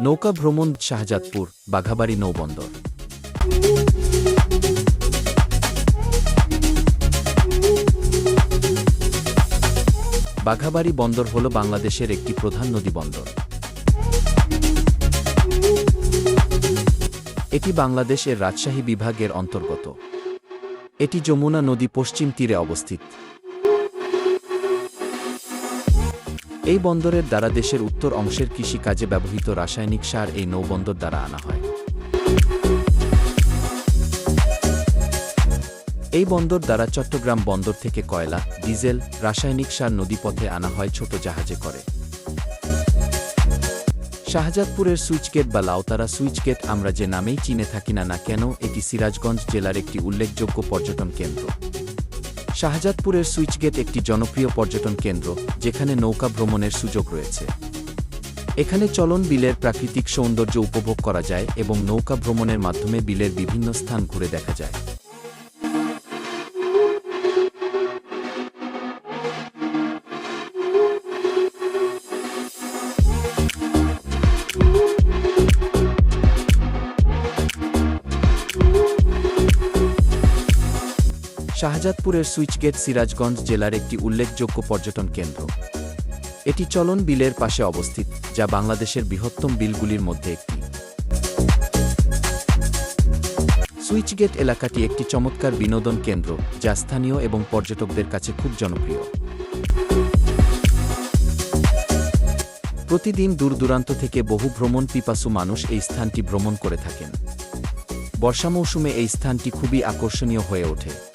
নৌকা ভ্রমণ শাহজাদপুর, বাঘাবাড়ি নৌবন্দর। বাঘাবাড়ি বন্দর হল বাংলাদেশের একটি প্রধান নদী বন্দর। এটি বাংলাদেশের রাজশাহী বিভাগের অন্তর্গত। এটি যমুনা নদী পশ্চিম তীরে অবস্থিত। এই বন্দরের দ্বারা দেশের উত্তর অংশের কৃষিকাজে ব্যবহৃত রাসায়নিক সার এই নৌবন্দর দ্বারা আনা হয়। এই বন্দর দ্বারা চট্টগ্রাম বন্দর থেকে কয়লা, ডিজেল, রাসায়নিক সার নদীপথে আনা হয় ছোট জাহাজে করে। শাহজাদপুরের সুইচগেট বা লাউতারা সুইচগেট আমরা যে নামেই চিনে থাকি না না কেন, এটি সিরাজগঞ্জ জেলার একটি উল্লেখযোগ্য পর্যটন কেন্দ্র। শাহজাদপুরের সুইচগেট একটি জনপ্রিয় পর্যটন কেন্দ্র, যেখানে নৌকা ভ্রমণের সুযোগ রয়েছে। এখানে চলন বিলের প্রাকৃতিক সৌন্দর্য উপভোগ করা যায় এবং নৌকা ভ্রমণের মাধ্যমে বিলের বিভিন্ন স্থান ঘুরে দেখা যায়। শাহজাদপুরের সুইচগেট সিরাজগঞ্জ জেলার একটি উল্লেখযোগ্য পর্যটন কেন্দ্র। এটি চলন বিলের পাশে অবস্থিত, যা বাংলাদেশের বৃহত্তম বিলগুলির মধ্যে একটি। সুইচগেট এলাকাটি একটি চমৎকার বিনোদন কেন্দ্র, যা স্থানীয় এবং পর্যটকদের কাছে খুব জনপ্রিয়। প্রতিদিন দূর দূরান্ত থেকে বহু ভ্রমণ পিপাসু মানুষ এই স্থানটি ভ্রমণ করে থাকেন। বর্ষা মৌসুমে এই স্থানটি খুবই আকর্ষণীয় হয়ে ওঠে।